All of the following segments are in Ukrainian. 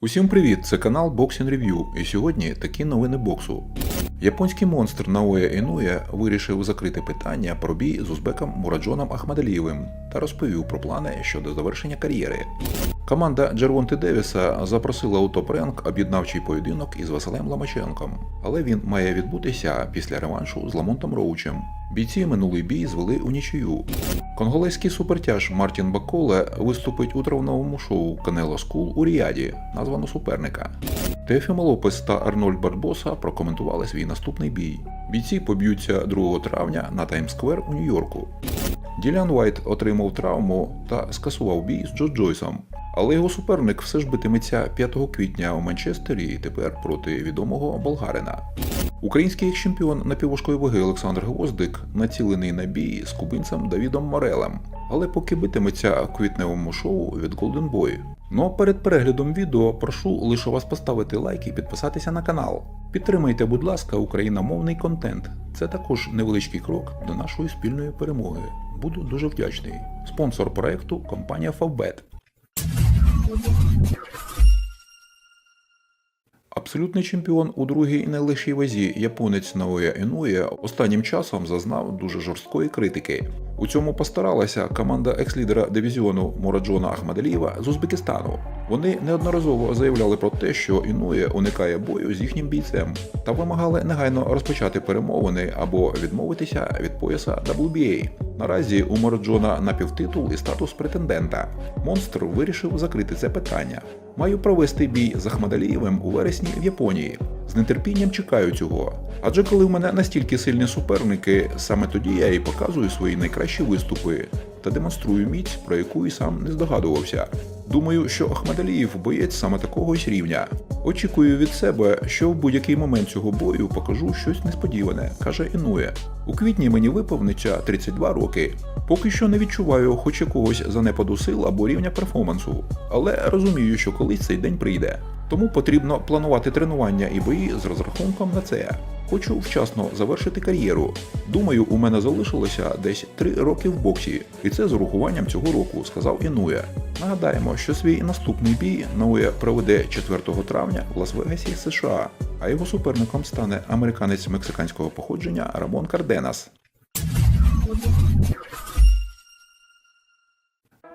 Усім привіт! Це канал Boxing Review, і сьогодні такі новини боксу. Японський монстр Наоя Інуя вирішив закрити питання про бій з узбеком Мураджоном Ахмадалієвим та розповів про плани щодо завершення кар'єри. Команда Джервонти Девіса запросила у топ-ренк об'єднавчий поєдинок із Василем Ламаченком, але він має відбутися після реваншу з Ламонтом Роучем. Бійці минулий бій звели у нічию. Конголезький супертяж Мартін Баколе виступить у травновому шоу Канело Скул у Ріаді, названо суперника. Теофімо Лопес та Арнольд Барбоса прокоментували свій наступний бій. Бійці поб'ються 2 травня на Таймсквер у Нью-Йорку. Ділян Уайт отримав травму та скасував бій з Джо Джойсом. Але його суперник все ж битиметься 5 квітня у Манчестері і тепер проти відомого болгарина. Український екс-чемпіон напівважкої ваги Олександр Гвоздик націлений на бій з кубинцем Давідом Морелем, але поки битиметься квітневому шоу від Golden Boy. Ну а перед переглядом відео прошу лише вас поставити лайк і підписатися на канал. Підтримайте, будь ласка, україномовний контент. Це також невеличкий крок до нашої спільної перемоги. Буду дуже вдячний. Спонсор проекту компанія Favbet. Абсолютний чемпіон у другій найлегшій вазі японець Наоя Інуя останнім часом зазнав дуже жорсткої критики. У цьому постаралася команда екс-лідера дивізіону Мураджона Ахмадалієва з Узбекистану. Вони неодноразово заявляли про те, що Інуя уникає бою з їхнім бійцем та вимагали негайно розпочати перемовини або відмовитися від пояса WBA. Наразі у Мураджона напівтитул і статус претендента. Монстр вирішив закрити це питання. Маю провести бій з Ахмадалієвим у вересні в Японії. З нетерпінням чекаю цього. Адже коли в мене настільки сильні суперники, саме тоді я і показую свої найкращі виступи та демонструю міць, про яку і сам не здогадувався. Думаю, що Ахмадаліїв боєць саме такого ось рівня. Очікую від себе, що в будь-який момент цього бою покажу щось несподіване, каже Інує. У квітні мені виповниться 32 роки. Поки що не відчуваю хоч якогось занепаду сил або рівня перформансу, але розумію, що колись цей день прийде. Тому потрібно планувати тренування і бої з розрахунком на це. Хочу вчасно завершити кар'єру. Думаю, у мене залишилося десь 3 роки в боксі, і це з урахуванням цього року, сказав Інуя. Нагадаємо, що свій наступний бій Науя проведе 4 травня в Лас-Вегасі, США, а його суперником стане американець мексиканського походження Рамон Карденас.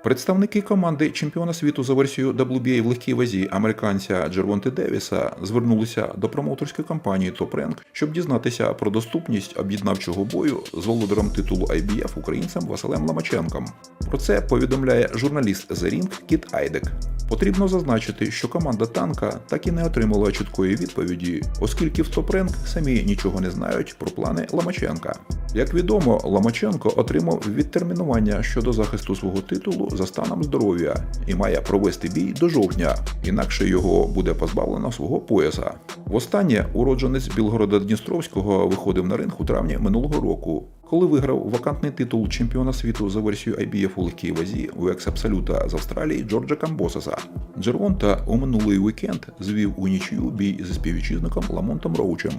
Представники команди чемпіона світу за версією WBA в легкій вазі американця Джервонти Девіса звернулися до промоутерської компанії Top Rank, щоб дізнатися про доступність об'єднавчого бою з володарем титулу IBF українцем Василем Ламаченком. Про це повідомляє журналіст The Ring Кіт Айдек. Потрібно зазначити, що команда танка так і не отримала чіткої відповіді, оскільки в Top Rank самі нічого не знають про плани Ламаченка. Як відомо, Ламаченко отримав відтермінування щодо захисту свого титулу за станом здоров'я і має провести бій до жовтня, інакше його буде позбавлено свого пояса. Востаннє уродженець Білгорода Дністровського виходив на ринг у травні минулого року, коли виграв вакантний титул чемпіона світу за версією IBF у легкій вазі у екс-абсолюта з Австралії Джорджа Камбосеса. Джервонта у минулий вікенд звів у нічию бій зі співвітчизником Ламонтом Роучем.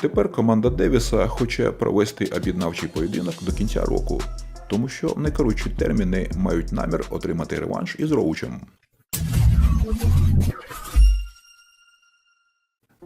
Тепер команда Девіса хоче провести об'єднавчий поєдинок до кінця року, тому що найкоротші терміни мають намір отримати реванш із Роучем.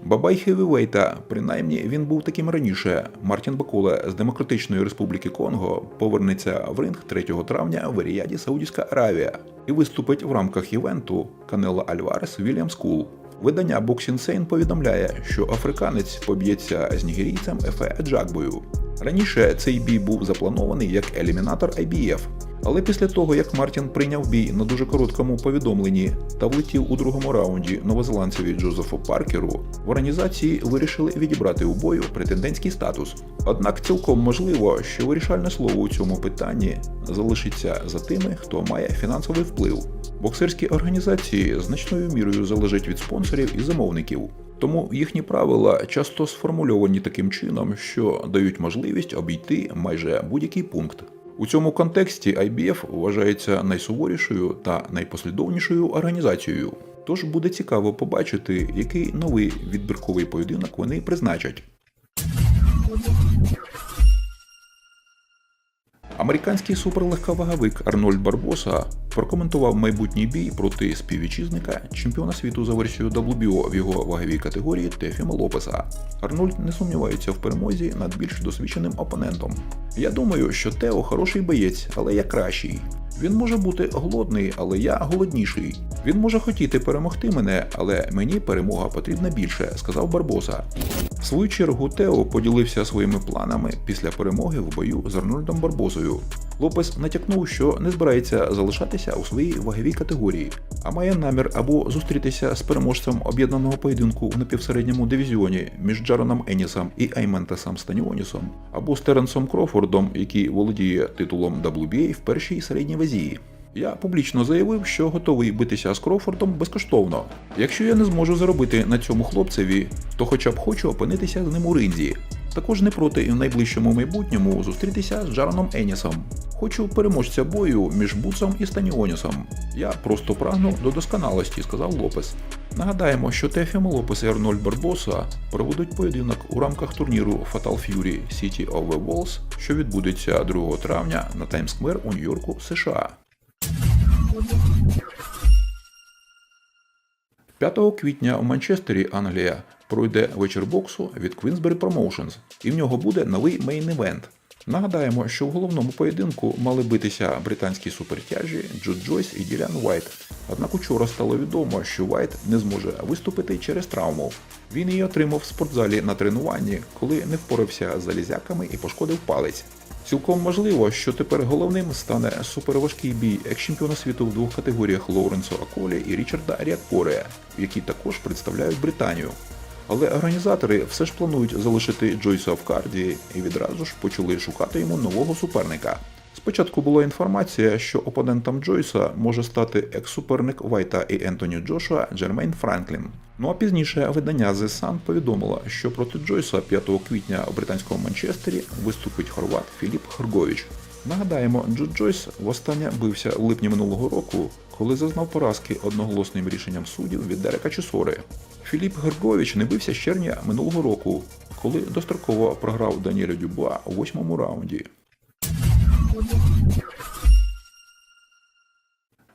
Бабай Хевівейта, принаймні він був таким раніше. Мартін Бакуле з Демократичної Республіки Конго повернеться в ринг 3 травня в Ріяді Саудівська Аравія і виступить в рамках івенту Канела Альварес Вільям Скул. Видання Sane повідомляє, що африканець поб'ється з нігерійцем Ефе Джакбою. Раніше цей бій був запланований як елімінатор IBF, але після того, як Мартін прийняв бій на дуже короткому повідомленні та влетів у другому раунді новозеландцеві Джозефу Паркеру, в організації вирішили відібрати у бою претендентський статус. Однак цілком можливо, що вирішальне слово у цьому питанні залишиться за тими, хто має фінансовий вплив. Боксерські організації значною мірою залежать від спонсорів і замовників. Тому їхні правила часто сформульовані таким чином, що дають можливість обійти майже будь-який пункт. У цьому контексті IBF вважається найсуворішою та найпослідовнішою організацією. Тож буде цікаво побачити, який новий відбірковий поєдинок вони призначать. Американський суперлегковаговик Арнольд Барбоса прокоментував майбутній бій проти співвітчизника чемпіона світу за версією WBO в його ваговій категорії Тефіма Лопеса. Арнольд не сумнівається в перемозі над більш досвідченим опонентом. Я думаю, що Тео хороший боєць, але я кращий. Він може бути голодний, але я голодніший. Він може хотіти перемогти мене, але мені перемога потрібна більше, сказав Барбоса. В свою чергу Тео поділився своїми планами після перемоги в бою з Арнольдом Барбосою. Лопес натякнув, що не збирається залишатися у своїй ваговій категорії, а має намір або зустрітися з переможцем об'єднаного поєдинку в напівсередньому дивізіоні між Джароном Енісом і Айментесом Станіонісом, або з Теренсом Крофордом, який володіє титулом WBA в першій середній вазі. Я публічно заявив, що готовий битися з Крофордом безкоштовно. Якщо я не зможу заробити на цьому хлопцеві, то хоча б хочу опинитися з ним у ринзі. Також не проти і в найближчому майбутньому зустрітися з Джароном Енісом. Хочу переможця бою між Буцом і Станіонісом. Я просто прагну до досконалості, сказав Лопес. Нагадаємо, що Тефімо Лопес і Арнольд Барбоса проведуть поєдинок у рамках турніру Fatal Fury City of the Walls, що відбудеться 2 травня на Таймс-сквер у Нью-Йорку, США. 5 квітня у Манчестері, Англія, пройде вечір боксу від Queensberry Promotions, і в нього буде новий мейн-івент. Нагадаємо, що в головному поєдинку мали битися британські супертяжі Джуд Джойс і Ділян Уайт. Однак учора стало відомо, що Уайт не зможе виступити через травму. Він її отримав в спортзалі на тренуванні, коли не впорався з залізяками і пошкодив палець. Цілком можливо, що тепер головним стане суперважкий бій екс-чемпіона світу в двох категоріях Лоуренсо Аколі і Річарда Ріакоре, які також представляють Британію. Але організатори все ж планують залишити Джойса в карді і відразу ж почали шукати йому нового суперника. Спочатку була інформація, що опонентом Джойса може стати екс-суперник Вайта і Ентоні Джошуа Джермейн Франклін. Ну а пізніше видання The Sun повідомило, що проти Джойса 5 квітня у британському Манчестері виступить хорват Філіп Хоргович. Нагадаємо, Джуд Джойс востаннє бився в липні минулого року, коли зазнав поразки одноголосним рішенням суддів від Дерека Чесори. Філіп Гергович не бився з червня минулого року, коли достроково програв Даніелю Дюбуа у восьмому раунді.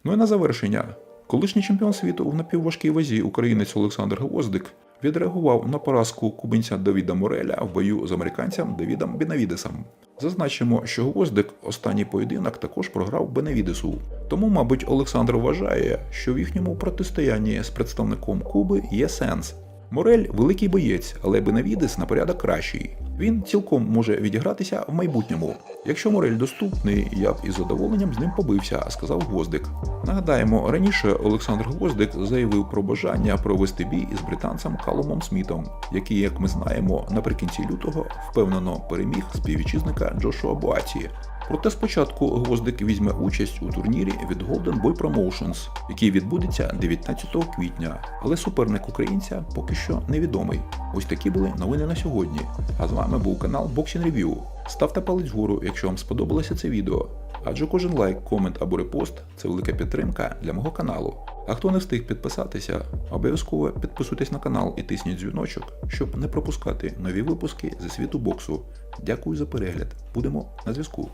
Ну і на завершення. Колишній чемпіон світу в напівважкій вазі українець Олександр Гвоздик відреагував на поразку кубинця Давіда Мореля в бою з американцем Давідом Бенавідесом. Зазначимо, що Гвоздик останній поєдинок також програв Бенавідесу. Тому, мабуть, Олександр вважає, що в їхньому протистоянні з представником Куби є сенс. Морель великий боєць, але Бенавідес на порядок кращий. Він цілком може відігратися в майбутньому. Якщо Морель доступний, я б із задоволенням з ним побився, сказав Гвоздик. Нагадаємо, раніше Олександр Гвоздик заявив про бажання провести бій із британцем Калумом Смітом, який, як ми знаємо, наприкінці лютого впевнено переміг співвітчизника Джошуа Буаті. Проте спочатку Гвоздик візьме участь у турнірі від Golden Boy Promotions, який відбудеться 19 квітня. Але суперник українця поки що невідомий. Ось такі були новини на сьогодні. А з вами був канал Boxing Review. Ставте палець вгору, якщо вам сподобалося це відео. Адже кожен лайк, комент або репост це велика підтримка для мого каналу. А хто не встиг підписатися, обов'язково підписуйтесь на канал і тисніть дзвіночок, щоб не пропускати нові випуски зі світу боксу. Дякую за перегляд. Будемо на зв'язку.